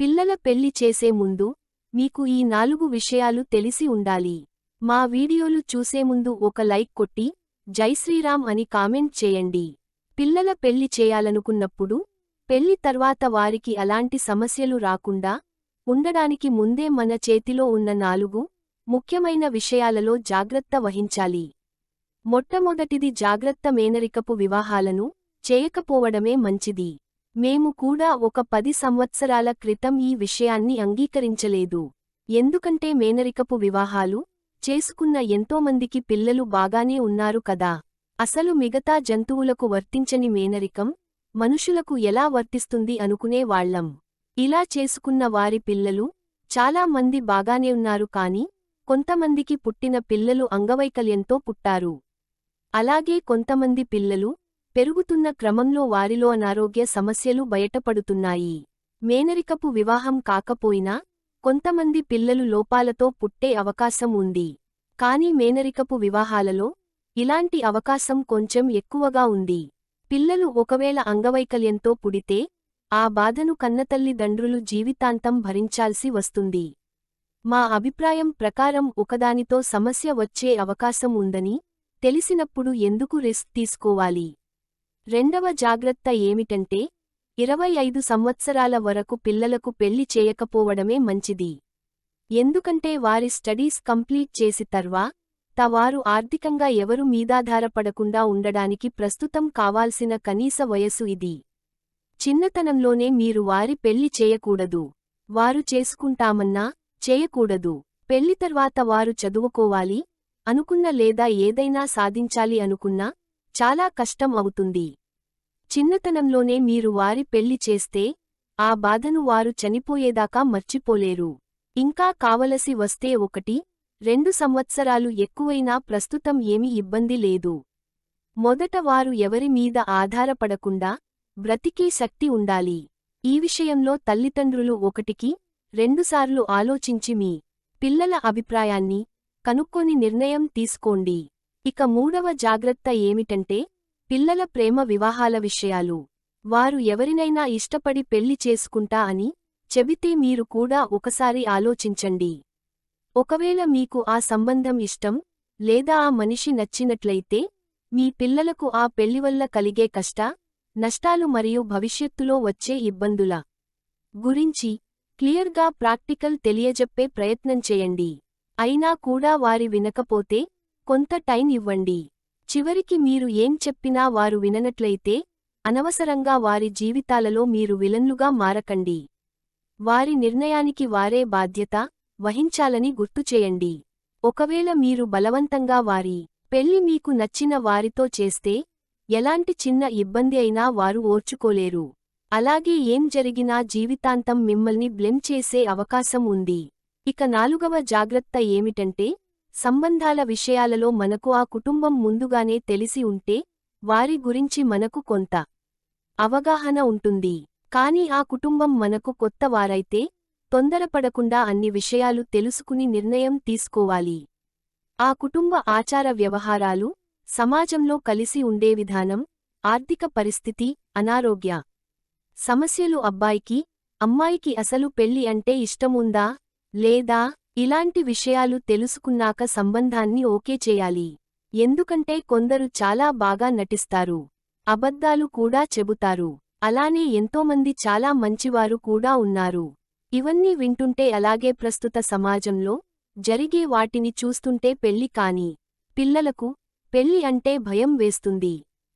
పిల్లల పెళ్ళి చేసే ముందు మీకు ఈ నాలుగు విషయాలు తెలిసి ఉండాలి. మా వీడియోలు చూసే ముందు ఒక లైక్ కొట్టి జై శ్రీరామ్ అని కామెంట్ చేయండి. పిల్లల పెళ్ళి చేయాలనుకున్నప్పుడు పెళ్ళి తర్వాత వారికి అలాంటి సమస్యలు రాకుండా ఉండడానికి ముందే మన చేతిలో ఉన్న నాలుగు ముఖ్యమైన విషయాలలో జాగ్రత్త వహించాలి. మొట్టమొదటిది జాగ్రత్త మేనరికపు వివాహాలను చేయకపోవడమే మంచిది. మేము కూడా ఒక పది సంవత్సరాల క్రితం ఈ విషయాన్ని అంగీకరించలేదు. ఎందుకంటే మేనరికపు వివాహాలు చేసుకున్న ఎంతోమందికి పిల్లలు బాగానే ఉన్నారు కదా. అసలు మిగతా జంతువులకు వర్తించని మేనరికం మనుషులకు ఎలా వర్తిస్తుంది అనుకునేవాళ్ళం ఇలా చేసుకున్న వారి పిల్లలు చాలా మంది బాగానే ఉన్నారు కాని కొంతమందికి పుట్టిన పిల్లలు అంగవైకల్యంతో పుట్టారు. అలాగే కొంతమంది పిల్లలు పెరుగుతున్న క్రమంలో వారిలో అనారోగ్య సమస్యలు బయటపడుతున్నాయి. మేనరికపు వివాహం కాకపోయినా కొంతమంది పిల్లలు లోపాలతో పుట్టే అవకాశం ఉంది. కాని మేనరికపు వివాహాలలో ఇలాంటి అవకాశం కొంచెం ఎక్కువగా ఉంది. పిల్లలు ఒకవేళ అంగవైకల్యంతో పుడితే ఆ బాధను కన్నతల్లిదండ్రులు జీవితాంతం భరించాల్సి వస్తుంది. మా అభిప్రాయం ప్రకారం ఒకదానితో సమస్య వచ్చే అవకాశం ఉందని తెలిసినప్పుడు ఎందుకు రిస్క్ తీసుకోవాలి? రెండవ జాగ్రత్త ఏమిటంటే ఇరవై ఐదు సంవత్సరాల వరకు పిల్లలకు పెళ్ళి చేయకపోవడమే మంచిది. ఎందుకంటే వారి స్టడీస్ కంప్లీట్ చేసి తర్వా వారు ఆర్థికంగా ఎవరు మీదాధారపడకుండా ఉండడానికి ప్రస్తుతం కావాల్సిన కనీస వయసు ఇది. చిన్నతనంలోనే మీరు వారి పెళ్ళి చేయకూడదు. వారు చేసుకుంటామన్నా చేయకూడదు. పెళ్ళి తర్వాత వారు చదువుకోవాలి అనుకున్న లేదా ఏదైనా సాధించాలి అనుకున్నా చాలా కష్టం అవుతుంది. చిన్నతనంలోనే మీరు వారి పెళ్ళి చేస్తే ఆ బాధను వారు చనిపోయేదాకా మర్చిపోలేరు. ఇంకా కావలసి వస్తే ఒకటి రెండు సంవత్సరాలు ఎక్కువైనా ప్రస్తుతం ఏమీ ఇబ్బంది లేదు. మొదట వారు ఎవరి మీద ఆధారపడకుండా బ్రతికే శక్తి ఉండాలి. ఈ విషయంలో తల్లిదండ్రులు ఒకటికి రెండుసార్లు ఆలోచించి మీ పిల్లల అభిప్రాయాన్ని కనుక్కొని నిర్ణయం తీసుకోండి. ఇక మూడవ జాగ్రత్త ఏమిటంటే పిల్లల ప్రేమ వివాహాల విషయాలు. వారు ఎవరినైనా ఇష్టపడి పెళ్ళి చేసుకుంటా అని చెబితే మీరు కూడా ఒకసారి ఆలోచించండి. ఒకవేళ మీకు ఆ సంబంధం ఇష్టం లేదా ఆ మనిషి నచ్చినట్లయితే మీ పిల్లలకు ఆ పెళ్ళివల్ల కలిగే కష్ట నష్టాలు మరియు భవిష్యత్తులో వచ్చే ఇబ్బందుల గురించి క్లియర్గా ప్రాక్టికల్ తెలియజెప్పే ప్రయత్నం చేయండి. అయినా కూడా వారి వినకపోతే కొంత టైం ఇవ్వండి. చివరికి మీరు ఏం చెప్పినా వారు విననట్లయితే అనవసరంగా వారి జీవితాలలో మీరు విలన్లుగా మారకండి. వారి నిర్ణయానికి వారే బాధ్యత వహించాలని గుర్తుచేయండి ఒకవేళ మీరు బలవంతంగా వారి పెళ్ళి మీకు నచ్చిన వారితో చేస్తే ఎలాంటి చిన్న ఇబ్బంది అయినా వారు ఓర్చుకోలేరు. అలాగే ఏం జరిగినా జీవితాంతం మిమ్మల్ని బ్లెమ్ చేసే అవకాశం ఉంది. ఇక నాలుగవ జాగ్రత్త ఏమిటంటే సంబంధాల విషయాలలో మనకు ఆ కుటుంబం ముందుగానే తెలిసి ఉంటే వారి గురించి మనకు కొంత అవగాహన ఉంటుంది. కాని ఆ కుటుంబం మనకు కొత్త వారైతే తొందరపడకుండా అన్ని విషయాలు తెలుసుకుని నిర్ణయం తీసుకోవాలి. ఆ కుటుంబ ఆచార వ్యవహారాలు సమాజంలో కలిసి ఉండే విధానం ఆర్థిక పరిస్థితి అనారోగ్య సమస్యలు అబ్బాయికి అమ్మాయికి అసలు పెళ్ళి అంటే ఇష్టముందా లేదా ఇలాంటి విషయాలు తెలుసుకున్నాక సంబంధాన్ని ఓకే చేయాలి. ఎందుకంటే కొందరు చాలా బాగా నటిస్తారు. అబద్ధాలు కూడా చెబుతారు. అలానే ఎంతోమంది చాలా మంచివారు కూడా ఉన్నారు. ఇవన్నీ వింటుంటే అలాగే ప్రస్తుత సమాజంలో జరిగే వాటిని చూస్తుంటే పెళ్ళి కాని పిల్లలకు పెళ్ళి అంటే భయం వేస్తుంది.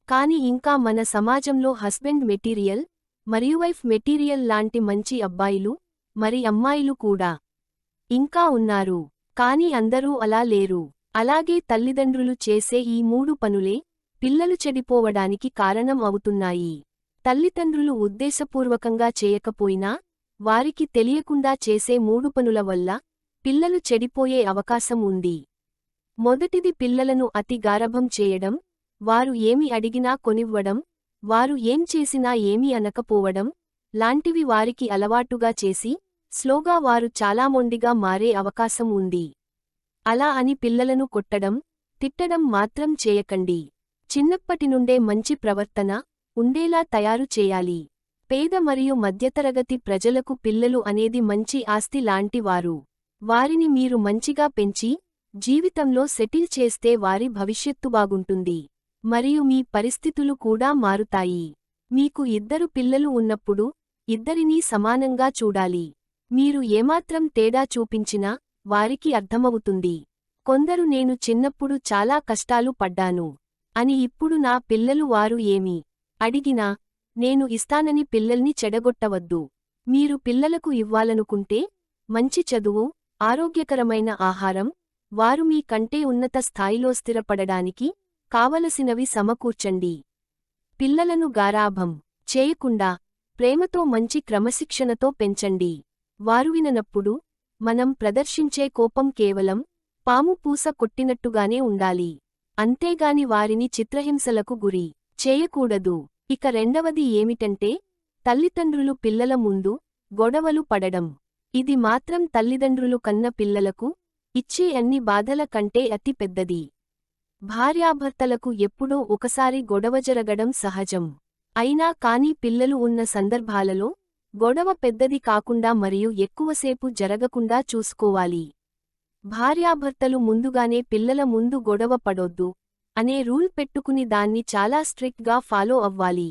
కాని ఇంకా మన సమాజంలో హస్బెండ్ మెటీరియల్ మరియు వైఫ్ మెటీరియల్ లాంటి మంచి అబ్బాయిలు మరి అమ్మాయిలు కూడా ఇంకా ఉన్నారు. కాని అందరూ అలా లేరు. అలాగే తల్లిదండ్రులు చేసే ఈ మూడు పనులే పిల్లలు చెడిపోవడానికి కారణం అవుతున్నాయి. తల్లిదండ్రులు ఉద్దేశపూర్వకంగా చేయకపోయినా వారికి తెలియకుండా చేసే మూడు పనుల వల్ల పిల్లలు చెడిపోయే అవకాశం ఉంది. మొదటిది పిల్లలను అతి గారభం చేయడం వారు ఏమి అడిగినా కొనివ్వడం వారు ఏం చేసినా ఏమీ అనకపోవడం లాంటివి వారికి అలవాటుగా చేసి స్లోగా వారు చాలా మొండిగా మారే అవకాశం ఉంది. అలా అని పిల్లలను కొట్టడం తిట్టడం మాత్రం చేయకండి. చిన్నప్పటి నుండే మంచి ప్రవర్తన ఉండేలా తయారు చేయాలి. పేద మరియు మధ్యతరగతి ప్రజలకు పిల్లలు అనేది మంచి ఆస్తి లాంటివారు వారిని మీరు మంచిగా పెంచి జీవితంలో సెటిల్ చేస్తే వారి భవిష్యత్తు బాగుంటుంది. మరియు మీ పరిస్థితులు కూడా మారుతాయి. మీకు ఇద్దరు పిల్లలు ఉన్నప్పుడు ఇద్దరినీ సమానంగా చూడాలి. మీరు ఏమాత్రం తేడా చూపించినా వారికి అర్థమవుతుంది. కొందరు నేను చిన్నప్పుడు చాలా కష్టాలు పడ్డాను. అని ఇప్పుడు నా పిల్లలు వారు ఏమి? అడిగినా నేను ఇస్తానని పిల్లల్ని చెడగొట్టవద్దు. మీరు పిల్లలకు ఇవ్వాలనుకుంటే మంచి చదువు ఆరోగ్యకరమైన ఆహారం వారు మీ కంటే ఉన్నత స్థాయిలో స్థిరపడడానికి కావలసినవి సమకూర్చండి. పిల్లలను గారాభం చేయకుండా ప్రేమతో మంచి క్రమశిక్షణతో పెంచండి. వారు విననప్పుడు మనం ప్రదర్శించే కోపం కేవలం పాము పూస కొట్టినట్టుగానే ఉండాలి. అంతేగాని వారిని చిత్రహింసలకు గురి చేయకూడదు. ఇక రెండవది ఏమిటంటే తల్లిదండ్రులు పిల్లల ముందు గొడవలు పడడం. ఇది మాత్రం తల్లిదండ్రులు కన్న పిల్లలకు ఇచ్చే అన్ని బాధల కంటే అతి పెద్దది. భార్యాభర్తలకు ఎప్పుడో ఒకసారి గొడవ జరగడం సహజం. అయినా కాని పిల్లలు ఉన్న సందర్భాలలో గొడవ పెద్దది కాకుండా మరియు ఎక్కువసేపు జరగకుండా చూసుకోవాలి. భార్యాభర్తలు ముందుగానే పిల్లల ముందు గొడవ పడొద్దు అనే రూల్ పెట్టుకుని దాన్ని చాలా స్ట్రిక్ట్గా ఫాలో అవ్వాలి.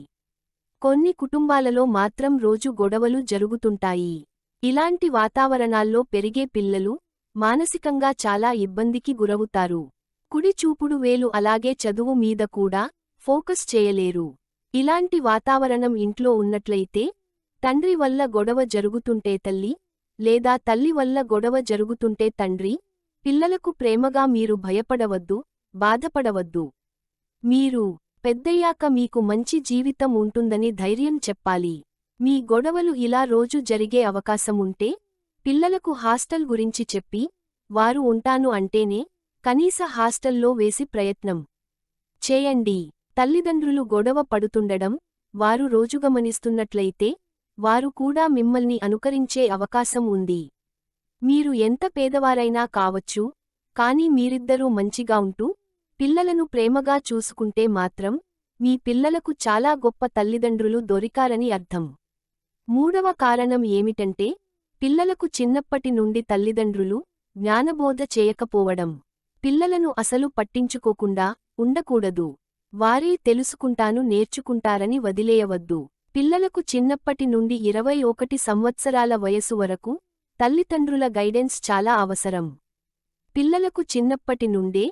కొన్ని కుటుంబాలలో మాత్రం రోజు గొడవలు జరుగుతుంటాయి. ఇలాంటి వాతావరణాల్లో పెరిగే పిల్లలు మానసికంగా చాలా ఇబ్బందికి గురవుతారు. కుడి చూపుడు వేలు అలాగే చదువు మీద కూడా ఫోకస్ చేయలేరు. ఇలాంటి వాతావరణం ఇంట్లో ఉన్నట్లయితే తండ్రి వల్ల గొడవ జరుగుతుంటే తల్లి లేదా తల్లి వల్ల గొడవ జరుగుతుంటే తండ్రి పిల్లలకు ప్రేమగా మీరు భయపడవద్దు బాధపడవద్దు. మీరు పెద్దయ్యాక మీకు మంచి జీవితం ఉంటుందని ధైర్యం చెప్పాలి. మీ గొడవలు ఇలా రోజు జరిగే అవకాశముంటే పిల్లలకు హాస్టల్ గురించి చెప్పి వారు ఉంటాను అంటేనే కనీస హాస్టల్లో వేసి ప్రయత్నం. చేయండి. తల్లిదండ్రులు గొడవ పడుతుండడం వారు రోజుగమనిస్తున్నట్లయితే వారు కూడా మిమ్మల్ని అనుకరించే అవకాశం ఉంది. మీరు ఎంత పేదవారైనా కావచ్చు కాని మీరిద్దరూ మంచిగా ఉంటూ పిల్లలను ప్రేమగా చూసుకుంటే మాత్రం మీ పిల్లలకు చాలా గొప్ప తల్లిదండ్రులు దొరికారని అర్థం. మూడవ కారణం ఏమిటంటే పిల్లలకు చిన్నప్పటి నుండి తల్లిదండ్రులు జ్ఞానబోధ చేయకపోవడం. పిల్లలను అసలు పట్టించుకోకుండా ఉండకూడదు. వారే తెలుసుకుంటాను నేర్చుకుంటారని వదిలేయవద్దు. పిల్లలకు చిన్నప్పటి నుండి ఇరవై ఒకటి సంవత్సరాల వయసు వరకు తల్లిదండ్రుల గైడెన్స్ చాలా అవసరం. పిల్లలకు చిన్నప్పటి నుండే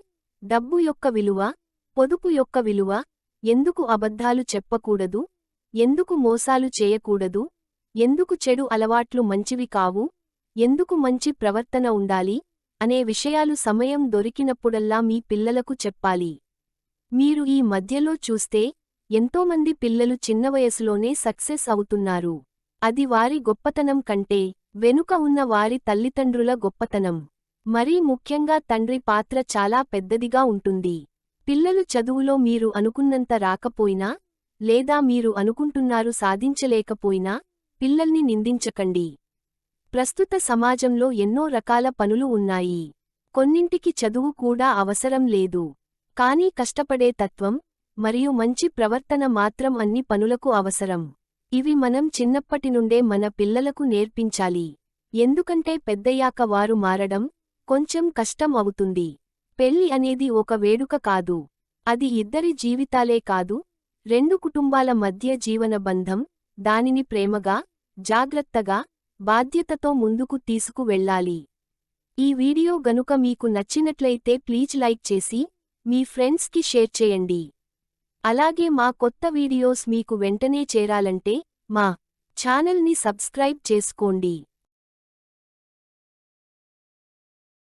డబ్బు యొక్క విలువ పొదుపు యొక్క విలువ ఎందుకు అబద్ధాలు చెప్పకూడదు ఎందుకు మోసాలు చేయకూడదు ఎందుకు చెడు అలవాట్లు మంచివి కావు ఎందుకు మంచి ప్రవర్తన ఉండాలి అనే విషయాలు సమయం దొరికినప్పుడల్లా మీ పిల్లలకు చెప్పాలి. మీరు ఈ మధ్యలో చూస్తే ఎంతోమంది పిల్లలు చిన్న వయసులోనే సక్సెస్ అవుతున్నారు. అది వారి గొప్పతనం కంటే వెనుక ఉన్న వారి తల్లిదండ్రుల గొప్పతనం. మరీ ముఖ్యంగా తండ్రి పాత్ర చాలా పెద్దదిగా ఉంటుంది. పిల్లలు చదువులో మీరు అనుకున్నంత రాకపోయినా లేదా మీరు అనుకుంటున్నారు సాధించలేకపోయినా పిల్లల్ని నిందించకండి. ప్రస్తుత సమాజంలో ఎన్నో రకాల పనులు ఉన్నాయి. కొన్నింటికి చదువు కూడా అవసరం లేదు. కానీ కష్టపడే తత్వం మరియు మంచి ప్రవర్తన మాత్రం అన్ని పనులకు అవసరం. ఇవి మనం చిన్నప్పటి నుండే మన పిల్లలకు నేర్పించాలి. ఎందుకంటే పెద్దయ్యాక వారు మారడం కొంచెం కష్టం అవుతుంది. పెళ్ళి అనేది ఒక వేడుక కాదు. అది ఇద్దరి జీవితాలే కాదు. రెండు కుటుంబాల మధ్య జీవన బంధం దానిని ప్రేమగా జాగ్రత్తగా బాధ్యతతో ముందుకు తీసుకు వెళ్ళాలి ఈ వీడియో గనుక మీకు నచ్చినట్లయితే ప్లీజ్ లైక్ చేసి మీ ఫ్రెండ్స్కి షేర్ చేయండి. అలాగే మా కొత్త వీడియోస్ మీకు వెంటనే చేరాలంటే మా ఛానల్ని సబ్స్క్రైబ్ చేసుకోండి.